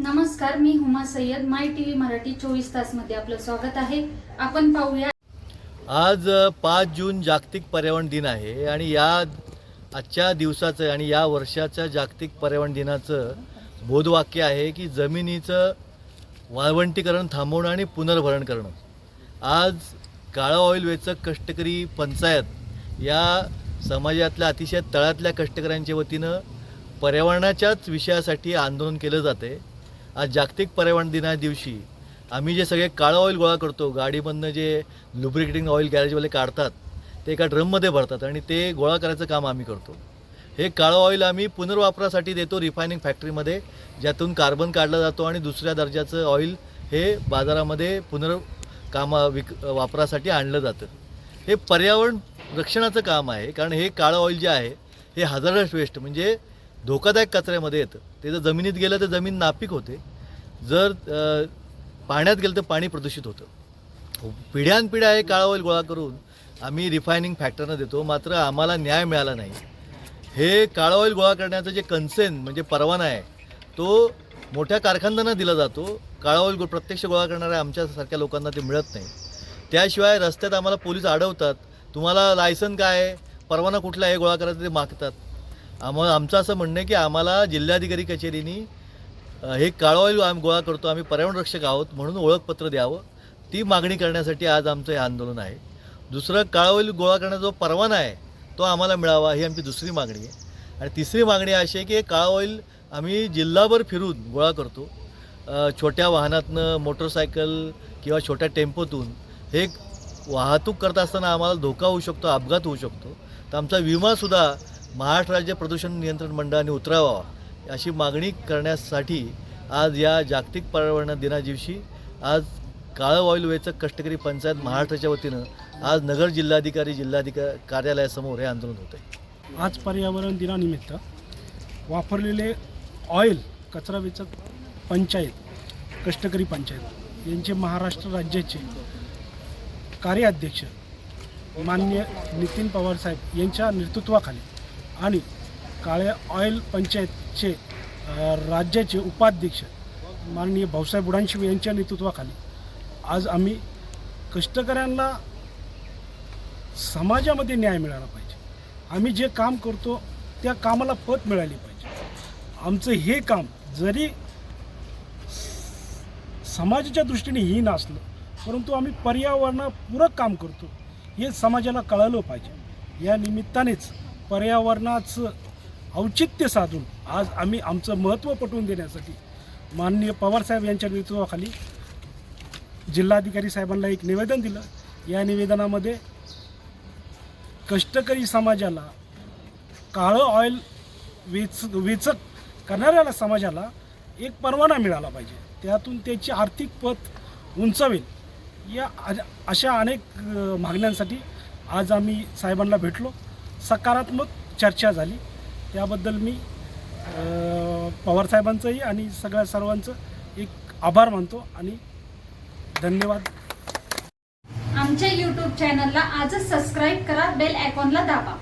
नमस्कार मी Huma Syed. My T V Marathi चोवीस तासमध्ये आपलं स्वागत आहे. आपण पाहूया. आज पाच जून जागतिक पर्यावरण दिन आहे आणि या आजच्या दिवसाचं आणि या वर्षाच्या जागतिक पर्यावरण दिनाचं बोधवाक्य आहे की जमिनीचं वाळवंटीकरण थांबवणं आणि पुनर्भरण करणं. आज काळा ऑइल वेचक कष्टकरी पंचायत या समाजातल्या अतिशय तळातल्या कष्टकऱ्यांच्या वतीनं पर्यावरणाच्याच विषयासाठी आंदोलन केलं जाते आज जागतिक पर्यावरण दिना दिवशी आम्ही जे सगळे काळं ऑइल गोळा करतो गाडीमधनं जे लुब्रिकेटिंग ऑइल गॅरेजवाले काढतात ते एका ड्रममध्ये भरतात आणि ते गोळा करायचं काम आम्ही करतो. हे काळं ऑइल आम्ही पुनर्वापरासाठी देतो रिफायनिंग फॅक्टरीमध्ये ज्यातून कार्बन काढला जातो आणि दुसऱ्या दर्जाचं ऑइल हे बाजारामध्ये पुनर् कामा विक वापरासाठी आणलं जातं. हे पर्यावरण रक्षणाचं काम आहे कारण हे काळं ऑइल जे आहे हे हजारस वेस्ट म्हणजे धोकादायक कचऱ्यामध्ये येतं. ते जर जमिनीत गेलं तर जमीन नापीक होते. जर पाण्यात गेलं तर पाणी प्रदूषित होतं. पिढ्यानपिढ्या हे काळा ऑइल गोळा करून आम्ही रिफायनिंग फॅक्टरना देतो. मात्र आम्हाला न्याय मिळाला नाही. हे काळा ऑइल गोळा करण्याचं जे कन्सेन म्हणजे परवाना आहे तो मोठ्या कारखानदांना दिला जातो. काळा ऑइल गो प्रत्यक्ष गोळा करणाऱ्या आमच्यासारख्या लोकांना ते मिळत नाही. त्याशिवाय रस्त्यात आम्हाला पोलीस अडवतात तुम्हाला लायसन काय आहे? परवाना कुठला आहे? गोळा करायचं ते मागतात. आम्हाला आमचं असं म्हणणं आहे की आम्हाला जिल्हाधिकारी कचेरीनी हे काळं आम्ही गोळा करतो आम्ही पर्यावरण रक्षक आहोत म्हणून ओळखपत्र द्यावं. ती मागणी करण्यासाठी आज आमचं हे आंदोलन आहे. दुसरं काळं गोळा करण्याचा जो परवाना आहे तो आम्हाला मिळावा ही आमची दुसरी मागणी आहे. आणि तिसरी मागणी अशी आहे की काळवाईल आम्ही जिल्हाभर फिरून गोळा करतो. छोट्या वाहनातनं मोटरसायकल किंवा छोट्या टेम्पोतून हे वाहतूक करत असताना आम्हाला धोका होऊ शकतो अपघात होऊ शकतो. तर आमचा विमासुद्धा महाराष्ट्र राज्य प्रदूषण नियंत्रण मंडळाने उतरावा अशी मागणी करण्यासाठी आज या जागतिक पर्यावरण दिना दिवशी आज काळं ऑइल वेचक कष्टकरी पंचायत महाराष्ट्राच्या वतीनं आज नगर जिल्हाधिकारी जिल्हाधिका कार्यालयासमोर हे आंदोलन होत आहे. आज पर्यावरण दिनानिमित्त वापरलेले ऑइल कचरा वेचक पंचायत कष्टकरी पंचायत यांचे महाराष्ट्र राज्याचे कार्याध्यक्ष मान्य नितीन पवार साहेब यांच्या नेतृत्वाखाली आणि काळ्या ऑइल पंचायतचे राज्याचे उपाध्यक्ष माननीय भाऊसाहेब बुडांशिव यांच्या नेतृत्वाखाली आज आम्ही कष्टकऱ्यांना समाजामध्ये न्याय मिळाला पाहिजे. आम्ही जे काम करतो त्या कामाला पत मिळाली पाहिजे. आमचं हे काम जरी समाजाच्या दृष्टीने हीन असलं परंतु आम्ही पर्यावरणापूरक काम करतो हे समाजाला कळालं पाहिजे. या निमित्तानेच पर्यावरणाचं औचित्य साधून आज आम्ही आमचं महत्त्व पटवून देण्यासाठी माननीय पवारसाहेब यांच्या नेतृत्वाखाली जिल्हाधिकारी साहेबांना एक निवेदन दिलं. या निवेदनामध्ये कष्टकरी समाजाला काळं ऑइल वेच वेचक करणाऱ्याला समाजाला एक परवाना मिळाला पाहिजे. त्यातून त्याची आर्थिक पत उंचावेल. या अशा अनेक मागण्यांसाठी आज आम्ही साहेबांना भेटलो. सकारात्मक चर्चा झाली. त्याबद्दल मी पवारसाहेबांचंही आणि सगळ्या सर्वांचं एक आभार मानतो आणि धन्यवाद. आमच्या यूट्यूब चॅनलला आजच सबस्क्राईब करा बेल आयकॉनला दाबा.